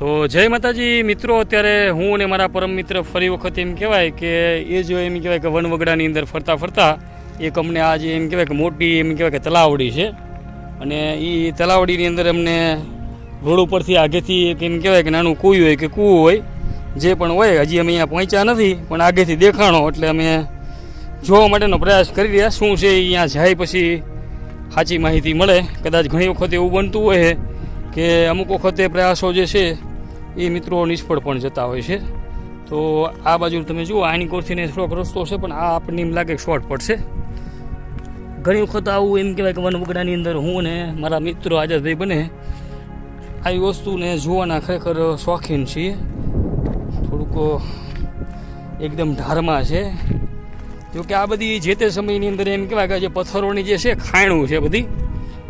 તો જય માતાજી, મિત્રો, અત્યારે હું અને મારા પરમ મિત્ર ફરી વખત એમ કહેવાય કે એ જો એમ કહેવાય કે વનવગડાની અંદર ફરતા ફરતા એક અમને આજે એમ કહેવાય કે મોટી એમ કહેવાય કે તલાવડી છે. અને એ તલાવડીની અંદર અમને રોડ ઉપરથી આગેથી એમ કહેવાય કે નાનું કૂયું હોય કે કૂવું હોય, જે પણ હોય, હજી અમે અહીંયા પહોંચ્યા નથી, પણ આગેથી દેખાણો, એટલે અમે જોવા માટેનો પ્રયાસ કરી રહ્યા. શું છે અહીંયા જાય પછી સાચી માહિતી મળે. કદાચ ઘણી વખત એવું બનતું હોય કે અમુક વખતે પ્રયાસો જે છે એ મિત્રો નિષ્ફળ પણ જતા હોય છે. તો આ બાજુ તમે જુઓ, આની કોરથીને થોડોક રસ્તો છે, પણ આ આપણને એમ લાગે શોર્ટ પડશે ઘણી વખત આવું એમ કહેવાય કે વનવગડાની અંદર હું અને મારા મિત્રો આઝાદભાઈ બને, આવી વસ્તુને જોવાના ખરેખર શોખીન છીએ. થોડુંક એકદમ ઢારમાં છે. જો કે આ બધી જે તે સમયની અંદર એમ કહેવાય કે જે પથ્થરોની જે છે ખાયણું છે બધી.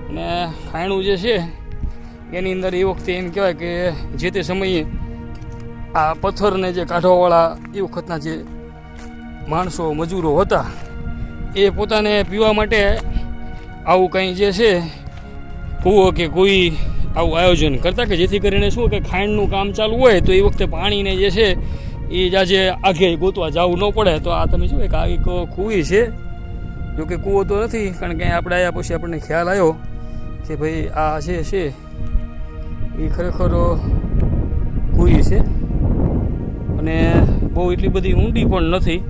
અને ખાયણું જે છે એની અંદર એ વખતે એમ કહેવાય કે જે તે સમયે આ પથ્થરને જે કાઢવાવાળા એ વખતના જે માણસો, મજૂરો હતા, એ પોતાને પીવા માટે આવું કંઈ જે છે, કૂવો કે કોઈ આવું આયોજન કરતા કે જેથી કરીને શું કે ખાંડનું કામ ચાલુ હોય તો એ વખતે પાણીને જે છે, એ જ આજે આગે ગોતવા જવું ન પડે. તો આ તમે જુઓ કે આ એક કૂવી છે, જો કે કૂવો તો નથી, કારણ કે આપણે આવ્યા પછી આપણને ખ્યાલ આવ્યો કે ભાઈ આ છે છે એ ખરેખર કુઈ છે. અને બહુ એટલી બધી ઊંડી પણ નથી.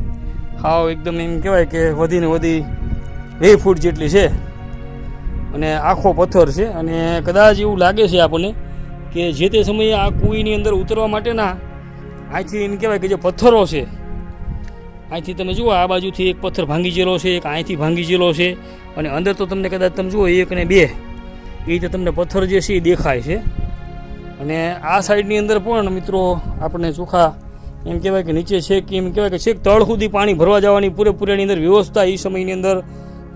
હાવ એકદમ એમ કહેવાય કે વધીને વધી બે ફૂટ જેટલી છે. અને આખો પથ્થર છે. અને કદાચ એવું લાગે છે આપણને કે જે તે સમયે આ કુઈની અંદર ઉતરવા માટેના અહીંથી એમ કહેવાય કે જે પથ્થરો છે અહીંથી તમે જુઓ, આ બાજુથી એક પથ્થર ભાંગી ગયેલો છે, એક અહીંથી ભાંગી ગયેલો છે. અને અંદર તો તમને કદાચ તમે જુઓ, એક ને બે. એ રીતે તમને પથ્થર જે છે એ દેખાય છે. અને આ સાઈડની અંદર પણ મિત્રો આપણને ચોખા, એમ કહેવાય કે નીચે છે કે એમ કહેવાય કે છેક તળ સુધી પાણી ભરવા જવાની પૂરેપૂરેની અંદર વ્યવસ્થા એ સમયની અંદર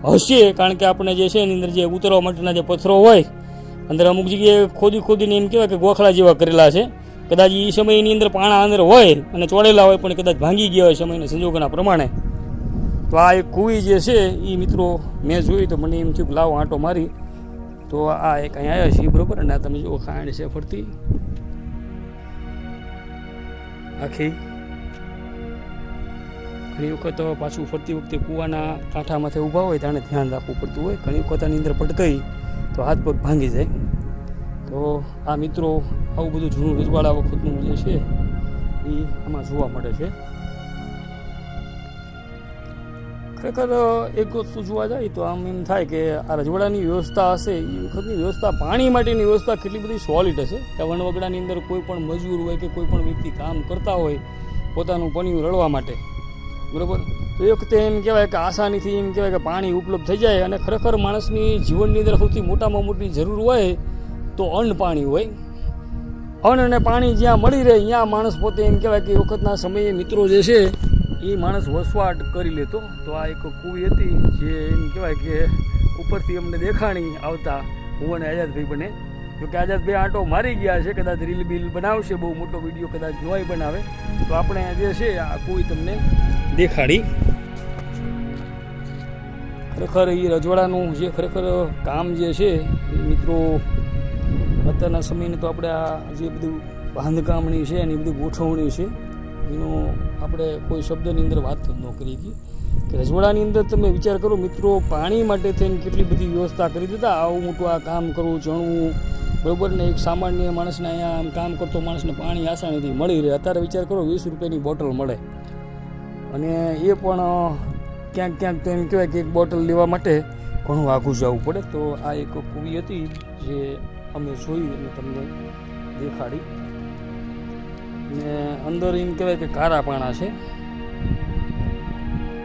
હશે. કારણ કે આપણે જે છે એની અંદર જે ઉતરવા માટેના જે પથ્થરો હોય, અંદર અમુક જગ્યાએ ખોદી ખોદીને એમ કહેવાય કે ગોખલા જેવા કરેલા છે. કદાચ એ સમયની અંદર પાણા અંદર હોય અને ચોળેલા હોય, પણ કદાચ ભાંગી ગયા હોય સમયના સંજોગોના પ્રમાણે. તો આ એક કૂવી જે છે એ મિત્રો મેં જોઈ તો મને એમ થયું લાવો આંટો મારી. તો આ એક અહીંયા આવ્યા છીએ, બરોબર? અને આ તમે જુઓ, ખાંડ છે ફરતી. આખી. ઘણી વખત પાછું ફરતી વખતે કૂવાના કાંઠામાંથી ઊભા હોય ત્યારે ધ્યાન રાખવું પડતું હોય. ઘણી વખત આની અંદર પટકાઈ તો હાથ પગ ભાંગી જાય. તો આ મિત્રો આવું બધું જૂનું રજવાડા વખતનું જે છે એ આમાં જોવા મળે છે. ખરેખર એક વસ્તુ જોવા જાય તો આમ એમ થાય કે આ રજવાડાની વ્યવસ્થા હશે, એ વખતની વ્યવસ્થા, પાણી માટેની વ્યવસ્થા કેટલી બધી સોલિડ હશે. કે વણવગડાની અંદર કોઈ પણ મજૂર હોય કે કોઈ પણ વ્યક્તિ કામ કરતા હોય પોતાનું પનિયું રળવા માટે. બરાબર? તો એ વખતે એમ કહેવાય કે આસાનીથી એમ કહેવાય કે પાણી ઉપલબ્ધ થઈ જાય અને ખરેખર માણસની જીવનની અંદર સૌથી મોટામાં મોટી જરૂર હોય તો અન્ન પાણી હોય. અન્ન અને પાણી જ્યાં મળી રહે, ત્યાં માણસ પોતે એમ કહેવાય કે એ વખતના સમયે મિત્રો જે છે એ માણસ વસવાટ કરી લેતો. તો આ એક કુવી હતી જે એમ કહેવાય કે ઉપરથી અમને દેખાણી આવતા હું અને આઝાદભાઈ બને. જોકે આઝાદભાઈ આંટો મારી ગયા છે, કદાચ રીલ બિલ બનાવશે, બહુ મોટો વીડિયો કદાચ નોય બનાવે. તો આપણે જે છે, આ કુવી તમને દેખાડી. ખરેખર એ રજવાડાનું જે ખરેખર કામ જે છે, એ મિત્રો અત્યારના સમયની તો આપણે આ જે બધું બાંધકામણી છે, એની બધી ગોઠવણી છે. એનો આપણે કોઈ શબ્દની અંદર વાત જ ન કરી હતી. કે રજવાડાની અંદર તમે વિચાર કરો, મિત્રો પાણી માટે થઈને કેટલી બધી વ્યવસ્થા કરી દીધા. આવું મોટું આ કામ કરવું જણવું બરોબર ને એક સામાન્ય માણસને અહીંયા આમ કામ કરતો માણસને પાણી આસાનીથી મળી રહે. અત્યારે વિચાર કરો, વીસ રૂપિયાની બોટલ મળે. અને એ પણ ક્યાંક ક્યાંક તો એમ કહેવાય કે એક બોટલ લેવા માટે ઘણું આઘું જવું પડે. તો આ એક કૂવી હતી જે અમે જોઈ અને તમને દેખાડી. ને અંદર એમ કહેવાય કે કારા પાણા છે.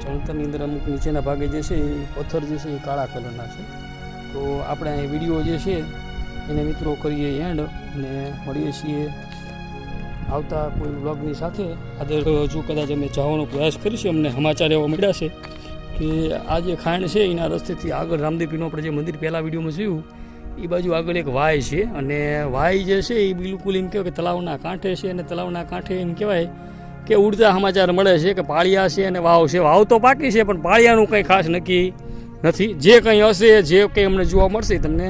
ચણતરની અંદર અમુક નીચેના ભાગે જે છે એ પથ્થર જે છે એ કાળા કલરના છે. તો આપણે અહીં વીડિયો જે છે એને મિત્રો કરીએ એન્ડ અને મળીએ છીએ આવતા કોઈ વ્લોગની સાથે. આજે હજુ કદાચ અમે જવાનો પ્રયાસ કરીશું, અમને સમાચાર એવા મળ્યા છે કે આ જે ખાંડ છે એના રસ્તેથી આગળ રામદેવપીનું આપણે જે મંદિર પહેલાં વિડીયોમાં જોયું એ બાજુ આગળ એક વાય છે અને વાય જે છે એ બિલકુલ એમ કહેવાય કે તળાવના કાંઠે છે અને તળાવના કાંઠે એમ કહેવાય કે ઉડતા સમાચાર મળે છે કે પાળિયા છે અને વાવ છે. વાવ તો પાકી છે પણ પાળિયાનું કંઈ ખાસ નક્કી નથી. જે કંઈ હશે, જે કંઈ અમને જોવા મળશે તમને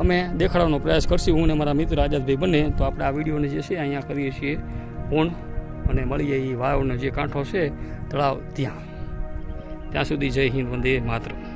અમે દેખાડવાનો પ્રયાસ કરશું. હું અને મારા મિત્ર આઝાદભાઈ બને તો આપણે આ વિડીયોને જે છે અહીંયા કરીએ છીએ પૂર્ણ અને મળીએ એ વાવનો જે કાંઠો છે, તળાવ ત્યાં. ત્યાં સુધી જય હિન્દ, વંદે માતરમ.